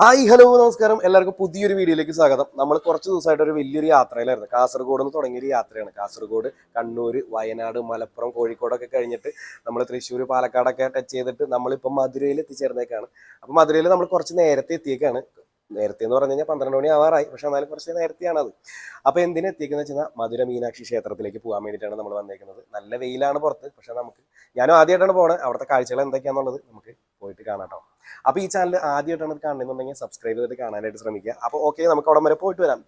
Hi hello നമസ്കാരം. എല്ലാവർക്കും പുതിയൊരു വീഡിയോയിലേക്ക് സ്വാഗതം. നമ്മൾ കുറച്ച് ദിവസമായിട്ട് ഒരു വലിയൊരു യാത്രയിലായിരുന്നു. കാസർഗോഡ് നിന്ന് തുടങ്ങിയൊരു യാത്രയാണ്. കാസർഗോഡ് കണ്ണൂർ വയനാട് മലപ്പുറം കോഴിക്കോടൊക്കെ കഴിഞ്ഞിട്ട് നമ്മൾ തൃശ്ശൂർ പാലക്കാടൊക്കെ ടച്ച് ചെയ്തിട്ട് നമ്മളിപ്പോൾ മധുരയിൽ എത്തിച്ചേർന്നേക്കാണ്. അപ്പോൾ മധുരയിൽ നമ്മൾ കുറച്ച് നേരത്തെ എത്തിയേക്കാണ്. നേരത്തെ എന്ന് പറഞ്ഞു കഴിഞ്ഞാൽ പന്ത്രണ്ട് മണി ആവാറായി. പക്ഷെ എന്നാലും കുറച്ച് നേരത്തെയാണത്. അപ്പോൾ എന്തിനാ എത്തിക്കുന്നത് വെച്ചാൽ മധുര മീനാക്ഷി ക്ഷേത്രത്തിലേക്ക് പോകാൻ വേണ്ടിയിട്ടാണ് നമ്മൾ വന്നേക്കുന്നത്. നല്ല വെയിലാണ് പുറത്ത്. പക്ഷെ നമുക്ക് ഞാനും ആദ്യമായിട്ടാണ് പോകുന്നത് അവിടുത്തെ കാഴ്ചകൾ എന്തൊക്കെയാണെന്നുള്ളത് നമുക്ക് പോയിട്ട് കാണാം കേട്ടോ അപ്പോൾ ഈ ചാനൽ ആദ്യമായിട്ടാണ് ഇത് കാണുന്നുണ്ടെങ്കിൽ സബ്സ്ക്രൈബ് ചെയ്തിട്ട് കാണാനായിട്ട് ശ്രമിക്കുക. അപ്പോൾ ഓക്കെ നമുക്ക് അവിടെ വരെ പോയിട്ട് വരാം!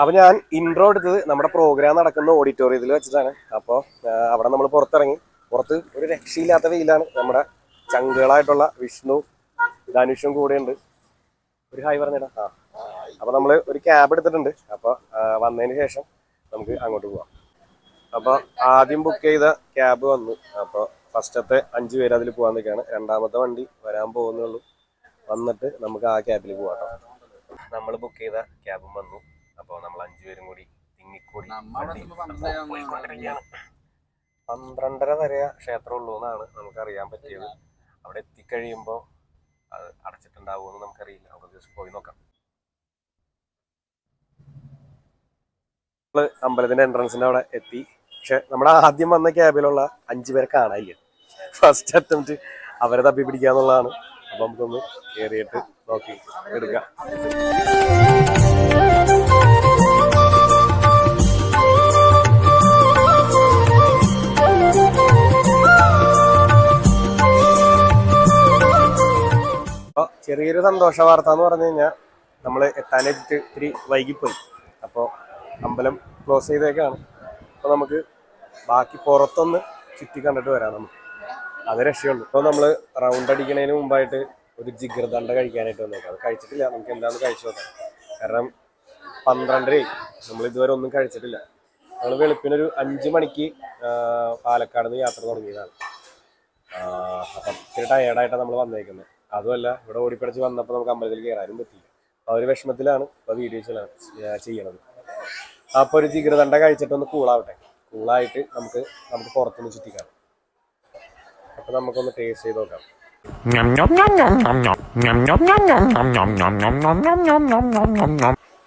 അപ്പൊ ഞാൻ ഇൻട്രോ എടുത്തത് നമ്മുടെ പ്രോഗ്രാം നടക്കുന്ന ഓഡിറ്റോറിയത്തിൽ വെച്ചിട്ടാണ്. അപ്പോൾ അവിടെ നമ്മൾ പുറത്തിറങ്ങി. പുറത്ത് ഒരു രക്ഷയില്ലാത്ത വെയിലാണ് നമ്മുടെ ചങ്കുകളായിട്ടുള്ള വിഷ്ണു ധനുഷും കൂടെ ഉണ്ട് ഒരു ഹായ് പറഞ്ഞേടാ. ആ അപ്പൊ നമ്മൾ ഒരു ക്യാബ് എടുത്തിട്ടുണ്ട്. അപ്പൊ വന്നതിന് ശേഷം നമുക്ക് അങ്ങോട്ട് പോവാം. അപ്പൊ ആദ്യം ബുക്ക് ചെയ്ത ക്യാബ് വന്നു. അപ്പൊ ഫസ്റ്റത്തെ അഞ്ചു പേര് അതിൽ പോകാൻ നിൽക്കുകയാണ് രണ്ടാമത്തെ വണ്ടി വരാൻ പോകുന്നുള്ളൂ. വന്നിട്ട് നമുക്ക് ആ ക്യാബിൽ പോവാം കേട്ടോ നമ്മൾ ബുക്ക് ചെയ്ത ക്യാബും വന്നു. അപ്പോൾ നമ്മൾ അഞ്ചുപേരും കൂടി തിങ്ങിക്കൂടി. പന്ത്രണ്ടര വരെ ക്ഷേത്രം ഉള്ളൂ എന്നാണ് നമുക്കറിയാൻ പറ്റിയത്. അവിടെ എത്തിക്കഴിയുമ്പോൾ അത് അടച്ചിട്ടുണ്ടാവുമെന്ന് നമുക്കറിയില്ല. നമുക്ക് ദിവസം പോയി നോക്കാം. അമ്പലത്തിന്റെ എൻട്രൻസിന്റെ അവിടെ എത്തി. പക്ഷെ നമ്മുടെ ആദ്യം വന്ന ക്യാബിലുള്ള അഞ്ചു പേരെ കാണാനില്ല. ഫസ്റ്റ് അറ്റംപ്റ്റ് അവരെ തപ്പി പിടിക്കാന്നുള്ളതാണ്. അപ്പൊ നമുക്കൊന്ന് കയറിയിട്ട് നോക്കി എടുക്കാം. ചെറിയൊരു സന്തോഷ വാർത്ത എന്ന് പറഞ്ഞു കഴിഞ്ഞാൽ നമ്മൾ എത്താനായിട്ട് ഇത്തിരി വൈകിപ്പോയി. അപ്പോൾ അമ്പലം ക്ലോസ് ചെയ്തേക്കാണ്. അപ്പോൾ നമുക്ക് ബാക്കി പുറത്തൊന്ന് ചുറ്റി കണ്ടിട്ട് വരാം നമുക്ക്. അത് രക്ഷയുള്ളൂ. അപ്പോൾ നമ്മൾ റൗണ്ട് അടിക്കുന്നതിന് മുമ്പായിട്ട് ഒരു ജിഗ്രദണ്ട കഴിക്കാനായിട്ട് വന്നേക്കാം. അത് കഴിച്ചിട്ടില്ല. നമുക്ക് എന്താണെന്ന് കഴിച്ചു നോക്കാം. കാരണം പന്ത്രണ്ടരയായി. നമ്മൾ ഇതുവരെ ഒന്നും കഴിച്ചിട്ടില്ല. നമ്മൾ വെളുപ്പിനൊരു അഞ്ച് മണിക്ക് പാലക്കാട് നിന്ന് യാത്ര തുടങ്ങിയതാണ്. അപ്പം ഇത്തിരി ടയേർഡായിട്ടാണ് നമ്മൾ വന്നേക്കുന്നത്. അതുമല്ല ഇവിടെ ഓടിപ്പടച്ച് വന്നപ്പോൾ നമുക്ക് അമ്പലത്തിൽ കയറാനും പറ്റില്ല ആ ഒരു വിഷമത്തിലാണ് ഇപ്പോൾ വീഡിയോസിലാണ് ചെയ്യണത് അപ്പോൾ ഒരു ജിഗ്രതണ്ട കഴിച്ചിട്ടൊന്ന് കൂളാവട്ടെ കൂളായിട്ട് നമുക്ക് നമുക്ക് പുറത്തുനിന്ന് ചുറ്റിക്കാം അപ്പോൾ നമുക്കൊന്ന് ടേസ്റ്റ് ചെയ്ത് നോക്കാം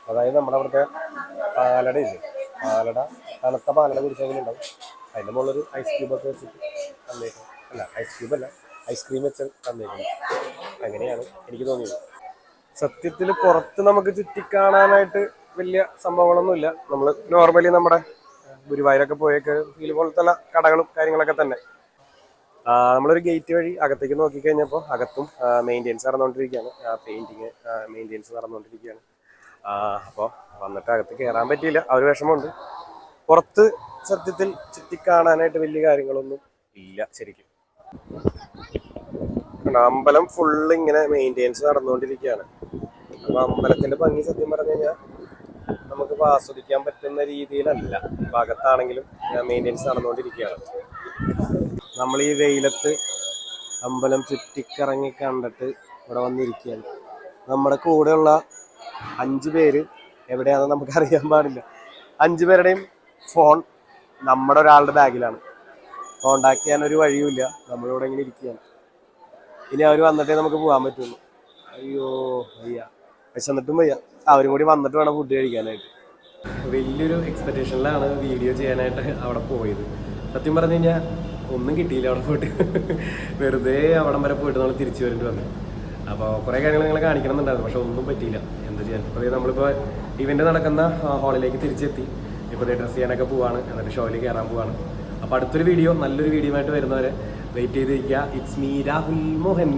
അതായത് നമ്മുടെ അവിടുത്തെ പാലട ഇല്ലേ പാലട തണുത്ത പാലട കുടിച്ചെങ്കിലും ഉണ്ടാവും അതിന്റെ ഒരു ഐസ് ക്യൂബൊക്കെ വെച്ചിട്ട് അല്ല ഐസ് ക്യൂബ് അല്ല ഐസ്ക്രീം വെച്ച് തന്നിരുന്നു അങ്ങനെയാണ് എനിക്ക് തോന്നിയത്. സത്യത്തിൽ പുറത്ത് നമുക്ക് ചുറ്റിക്കാണാനായിട്ട് വലിയ സംഭവങ്ങളൊന്നുമില്ല. നമ്മൾ നോർമലി നമ്മുടെ ഗുരുവായൂരൊക്കെ പോയൊക്കെ ഫീൽ പോലത്തെ കടകളും കാര്യങ്ങളൊക്കെ തന്നെ. നമ്മളൊരു ഗേറ്റ് വഴി അകത്തേക്ക് നോക്കിക്കഴിഞ്ഞപ്പോൾ അകത്തും മെയിന്റെനൻസ് നടന്നുകൊണ്ടിരിക്കുകയാണ് പെയിന്റിങ് മെയിന്റെനൻസ് നടന്നുകൊണ്ടിരിക്കുകയാണ് അപ്പോൾ വന്നിട്ട് അകത്ത് കയറാൻ പറ്റിയില്ല. ആ ഒരു വിഷമമുണ്ട്. പുറത്ത് സത്യത്തിൽ ചുറ്റിക്കാണാനായിട്ട് വലിയ കാര്യങ്ങളൊന്നും ഇല്ല ശരിക്കും. അമ്പലം ഫുള്ള് ഇങ്ങനെ മെയിന്റെയിൻസ് നടന്നുകൊണ്ടിരിക്കുകയാണ്. അപ്പൊ അമ്പലത്തിന്റെ ഭംഗി സത്യം പറഞ്ഞു കഴിഞ്ഞാൽ നമുക്കിപ്പോൾ ആസ്വദിക്കാൻ പറ്റുന്ന രീതിയിലല്ല. ഭാഗത്താണെങ്കിലും മെയിന്റെയിൻസ് നടന്നുകൊണ്ടിരിക്കുകയാണ്. നമ്മൾ ഈ വെയിലത്ത് അമ്പലം ചുറ്റിക്കറങ്ങി കണ്ടിട്ട് ഇവിടെ വന്നിരിക്കുകയാണ്. നമ്മുടെ കൂടെയുള്ള അഞ്ച് പേര് എവിടെയാണെന്ന് നമുക്ക് അറിയാൻ പാടില്ല. അഞ്ച് പേരുടെയും ഫോൺ നമ്മുടെ ഒരാളുടെ ബാഗിലാണ് കോണ്ടാക്ട് ചെയ്യാൻ ഒരു വഴിയുമില്ല. നമ്മളിവിടെ ഇങ്ങനെ ഇരിക്കുകയാണ്. ഇനി അവർ വന്നിട്ടേ നമുക്ക് പോകാൻ പറ്റുള്ളൂ. അയ്യോ വയ്യ. എന്നിട്ടും വയ്യ. അവരും കൂടി വന്നിട്ട് വേണം ഫുഡ് കഴിക്കാനായിട്ട്. വലിയൊരു എക്സ്പെക്ടേഷനിലാണ് വീഡിയോ ചെയ്യാനായിട്ട് അവിടെ പോയത്. സത്യം പറഞ്ഞു കഴിഞ്ഞാൽ ഒന്നും കിട്ടിയില്ല അവിടെ പോയിട്ട് വെറുതെ അവിടം വരെ പോയിട്ട് നമ്മൾ തിരിച്ചു വരേണ്ടി വന്നു. അപ്പോൾ കുറേ കാര്യങ്ങൾ നിങ്ങളെ കാണിക്കണമെന്നുണ്ടായിരുന്നു പക്ഷെ ഒന്നും പറ്റിയില്ല. എന്താ ചെയ്യാൻ? അപ്പോൾ നമ്മളിപ്പോൾ ഇവന്റ് നടക്കുന്ന ഹാളിലേക്ക് തിരിച്ചെത്തി. ഇപ്പോൾ ഡ്രസ്സ് ചെയ്യാനൊക്കെ പോവാണ്. എന്നിട്ട് ഷോയിൽ കയറാൻ പോവാണ്. അപ്പോൾ അടുത്തൊരു വീഡിയോ നല്ലൊരു വീഡിയോ ആയിട്ട് വരുന്നവരെ വെയിറ്റ് ചെയ്തിരിക്കുക ഇറ്റ്സ് മീ രാഹുൽ മോഹൻ